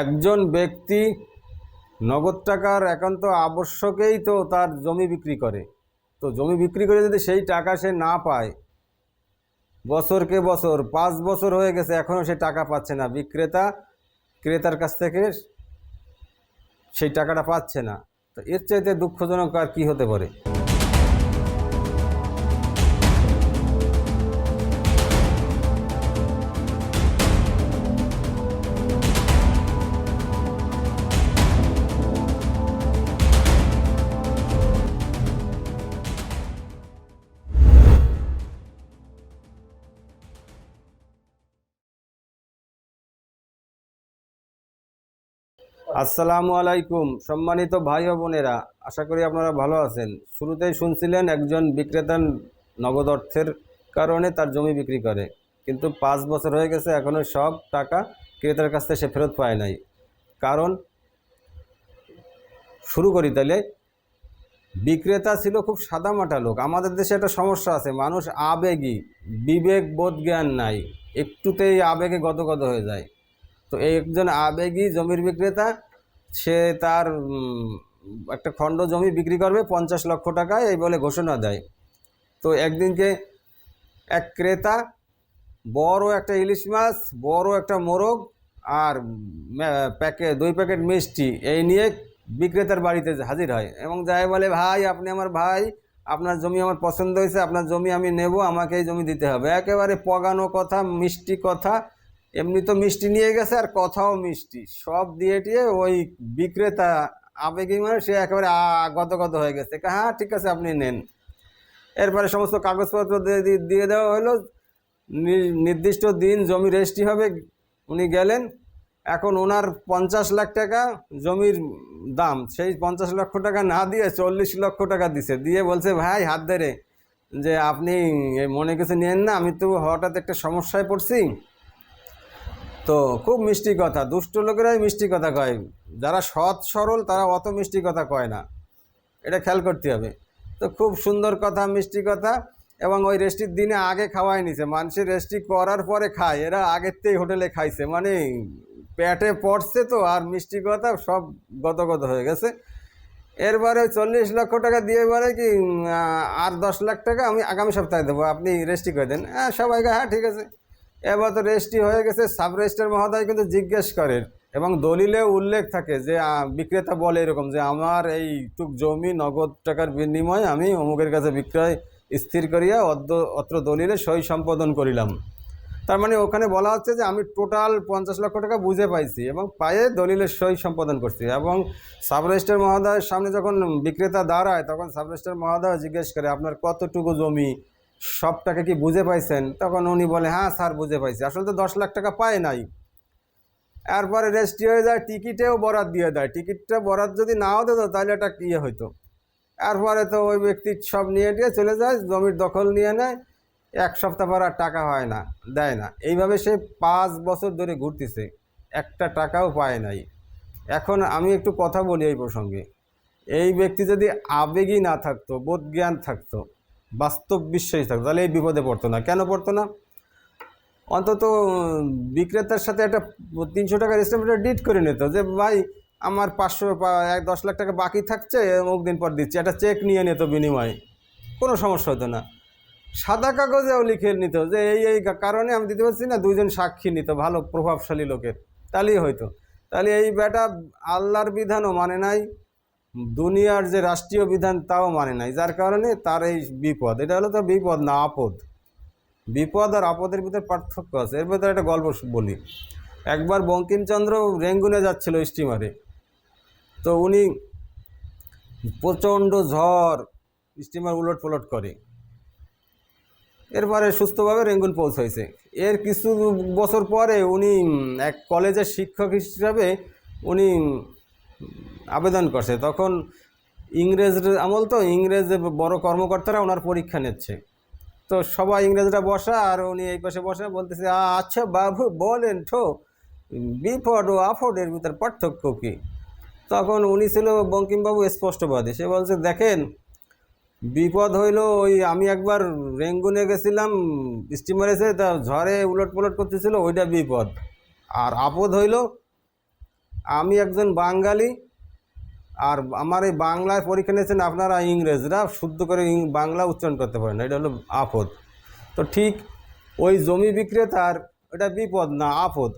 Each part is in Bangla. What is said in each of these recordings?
একজন ব্যক্তি নগদ টাকার একান্ত আবশ্যকেই তো তার জমি বিক্রি করে। তো জমি বিক্রি করে যদি সেই টাকা সে না পায় বছরকে বছর, পাঁচ বছর হয়ে গেছে এখনও সে টাকা পাচ্ছে না। বিক্রেতা, ক্রেতার কাছ থেকে সেই টাকাটা পাচ্ছে না। তো এর চাইতে দুঃখজনক আর কী হতে পারে? আসসালামু আলাইকুম, সম্মানিত ভাই ও বোনেরা, আশা করি আপনারা ভালো আছেন। শুরুতেই শুনছিলেন একজন বিক্রেতা নগদ অর্থের কারণে তার জমি বিক্রি করে। কিন্তু পাঁচ বছর হয়ে গেছে এখনও সব টাকা ক্রেতার কাছ থেকে সে ফেরত পায় নাই। কারণ, শুরু করি তাহলে বিক্রেতা ছিল খুব সাদামাটা লোক। আমাদের দেশে একটা সমস্যা আছে, মানুষ আবেগী বিবেক বোধ জ্ঞান নাই। একটুতেই আবেগে গদগদ হয়ে যায়। তো একজন আবেগী জমির বিক্রেতা, সে তার একটা খণ্ড জমি বিক্রি করবে পঞ্চাশ লক্ষ টাকায় এই বলে ঘোষণা দেয়। তো একদিনকে এক ক্রেতা, বড় একটা ইলিশ মাছ, বড় একটা মোরগ আর প্যাকে, দুই প্যাকেট মিষ্টি, এই নিয়ে বিক্রেতার বাড়িতে হাজির হয় এবং যাই বলে, ভাই, আপনি আমার ভাই, আপনার জমি আমার পছন্দ হয়েছে, আপনার জমি আমি নেব, আমাকে এই জমি দিতে হবে। একেবারে পগানো কথা, মিষ্টি কথা এমনি তো মিষ্টি নিয়ে গেছে আর কথাও মিষ্টি। সব দিয়ে টিয়ে ওই বিক্রেতা আবেগী মানে সে একেবারে গদগদ হয়ে গেছে। হ্যাঁ ঠিক আছে, আপনি নেন। এরপরে সমস্ত কাগজপত্র দিয়ে দেওয়া হলো। নির্দিষ্ট দিন জমি রেজিস্ট্রি হবে, উনি গেলেন। এখন ওনার পঞ্চাশ লাখ টাকা জমির দাম, সেই পঞ্চাশ লক্ষ টাকা না দিয়ে চল্লিশ লক্ষ টাকা দিছে। দিয়ে বলছে, ভাই, হাত ধরে যে আপনি মনে কিছু নেন না, আমি তো হঠাৎ একটা সমস্যায় পড়ছি। তো খুব মিষ্টি কথা। দুষ্ট লোকেরাই মিষ্টি কথা কয়। যারা সৎ, সরল, তারা অত মিষ্টি কথা কয় না। এটা খেয়াল করতে হবে। তো খুব সুন্দর কথা, মিষ্টি কথা। এবং ওই রেস্টির দিনে আগে খাওয়াই নিছে। মানুষের রেস্টি করার পরে খায়। এরা আগের থেকেই হোটেলে খাইছে। মানে পেটে পড়ছে তো, আর মিষ্টি কথা সব গতগত হয়ে গেছে। এরপরে চল্লিশ লক্ষ টাকা দিয়ে বলে কি আর দশ লাখ টাকা আমি আগামী সপ্তাহে দেবো। আপনি রেস্টি করে দেন। হ্যাঁ সবাইকে হ্যাঁ ঠিক আছে। এবার তো রেজিস্ট্রি হয়ে গেছে, সাব রেজিস্টার মহোদয় কিন্তু জিজ্ঞেস করেন এবং দলিলে উল্লেখ থাকে যে বিক্রেতা বলে এরকম যে, আমার এই টুক জমি নগদ টাকার বিনিময়ে আমি অমুকের কাছে বিক্রয় স্থির করিয়া অত্র দলিলে সই সম্পাদন করিলাম। তার মানে ওখানে বলা হচ্ছে যে, আমি টোটাল পঞ্চাশ লক্ষ টাকা বুঝে পাইছি এবং পায়ে দলিলের সই সম্পাদন করছি। এবং সাব রেজিস্টার মহোদয়ের সামনে যখন বিক্রেতা দাঁড়ায়, তখন সাব রেজিস্টার মহোদয় জিজ্ঞেস করে, আপনার কতটুকু জমি সব টাকা কি বুঝে পাইছেন? তখন উনি বলে হ্যাঁ স্যার, বুঝে পাইছি। আসলে তো দশ লাখ টাকা পায় নাই। এরপরে রেজিস্ট্রি হয়ে যায়, টিকিটেও বরাদ দিয়ে দেয়। টিকিটটা বরাদ যদি নাও দিত, তাহলে এটা ইয়ে হইতো? এরপরে তো ওই ব্যক্তি সব নিয়ে টিয়ে চলে যায়, জমির দখল নিয়ে নেয়। এক সপ্তাহ পর আর টাকা হয় না, দেয় না। এইভাবে সে পাঁচ বছর ধরে ঘুরতেছে, একটা টাকাও পায় নাই। এখন আমি একটু কথা বলি এই প্রসঙ্গে। এই ব্যক্তি যদি আবেগী না থাকতো, বোধজ্ঞান থাকতো বাস্তব বিশ্বাসী থাকতো। তাহলে এই বিপদে পড়তো না। কেন পড়তো না? অন্তত বিক্রেতার সাথে একটা তিনশো টাকার এস্টিমেটের ডিট করে নিত যে, ভাই, আমার পাঁচশো এক দশ লাখ টাকা বাকি থাকছে, অমুক দিন পর দিচ্ছি। একটা চেক নিয়ে নিত বিনিময়ে। কোনো সমস্যা হতো না। সাদা কাগজেও লিখে নিত যে, এই এই কারণে আমি দিতে পারছি না। দুইজন সাক্ষী নিত, ভালো প্রভাবশালী লোকের। তাহলেই হয়তো তাহলে এই বেটা আল্লাহর বিধানও মানে নাই। দুনিয়ার যে রাষ্ট্রীয় বিধান তাও মানে নাই, যার কারণে তার এই বিপদ। এটা হলো তো বিপদ, না আপদ। বিপদ আর আপদের ভিতরে পার্থক্য আছে। এর ভিতরে একটা গল্প বলি। একবার বঙ্কিমচন্দ্র রেঙ্গুনে যাচ্ছিল স্টিমারে। তো উনি প্রচণ্ড ঝড় স্টিমার উলট পালট করে। এরপরে সুস্থভাবে রেঙ্গুন পৌঁছাইছে। এর কিছু বছর পরে উনি এক কলেজের শিক্ষক হিসাবে উনি আবেদন করছে। তখন ইংরেজ আমল তো ইংরেজ বড় কর্মকর্তারা ওনার পরীক্ষা নিচ্ছে। তো সবাই ইংরেজরা বসা আর উনি এই পাশে বসে বলতেছে আচ্ছা বাবু, বলেন তো বিপদ ও আফোর্ডের ভিতর পার্থক্য কী? তখন উনি ছিল বঙ্কিমবাবু স্পষ্টবাদী। সে বলছে, দেখেন, বিপদ হইল ওই আমি একবার রেঙ্গুনে গেছিলাম, স্টিমার তা ঝড়ে উলট পালট করতেছিল, ওইটা বিপদ। আর আপদ হইল আমি একজন বাঙালি, আর আমার এই বাংলায় পরীক্ষা নিয়েছেন আপনারা ইংরেজরা, শুদ্ধ করে বাংলা উচ্চারণ করতে পারেন এটা হলো আপদ। তো ঠিক ওই জমি বিক্রেতার, এটা বিপদ না, আপদ।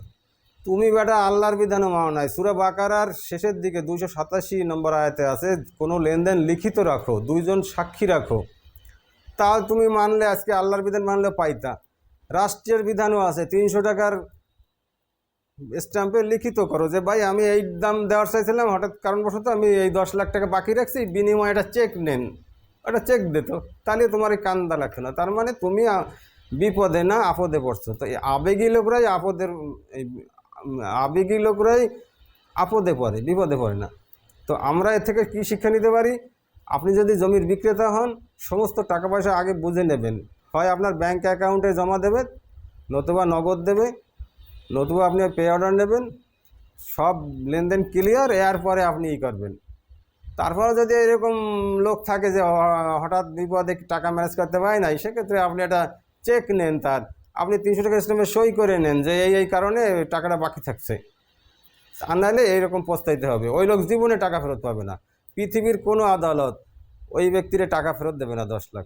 তুমি বেটা আল্লাহর বিধানও মানো নাই। সুরা বাকারার শেষের দিকে দুইশো সাতাশি নম্বর আয়াতে আছে, কোনো লেনদেন লিখিত রাখো, দুইজন সাক্ষী রাখো। তা তুমি মানলে আজকে আল্লাহর বিধান মানলে পাইতা। রাষ্ট্রের বিধানও আছে, তিনশো টাকার স্ট্যাম্পে লিখিত করো যে, ভাই, আমি এই দাম দেওয়ার চাইছিলাম, হঠাৎ কারণবশত আমি এই দশ লাখ টাকা বাকি রাখছি, বিনিময়ে একটা চেক নেন। একটা চেক দিত। তাহলে তোমার এই কান্দা লাগছে না। তার মানে তুমি বিপদে না আপদে পড়ছো। তো এই আবেগী লোকরাই আপদের, এই আবেগী লোকরাই আপদে পড়ে, বিপদে পড়ে না। তো আমরা এর থেকে কী শিক্ষা নিতে পারি? আপনি যদি জমির বিক্রেতা হন, সমস্ত টাকা পয়সা আগে বুঝে নেবেন। হয় আপনার ব্যাংক অ্যাকাউন্টে জমা দেবে, নতুবা নগদ দেবে নতুবা আপনি পে অর্ডার নেবেন, সব লেনদেন ক্লিয়ার এরপরে আপনি ই করবেন। তারপরে যদি এরকম লোক থাকে যে হঠাৎ বিপদে টাকা ম্যানেজ করতে পারে না সেক্ষেত্রে আপনি একটা চেক নেন তার। আপনি তিনশো টাকা স্ট্যাম্পে সই করে নেন যে এই এই কারণে টাকাটা বাকি থাকছে। আর নাহলে এইরকম পস্তাইতে হবে। ওই লোক জীবনে টাকা ফেরত পাবে না। পৃথিবীর কোনো আদালত ওই ব্যক্তির টাকা ফেরত দেবে না দশ লাখ।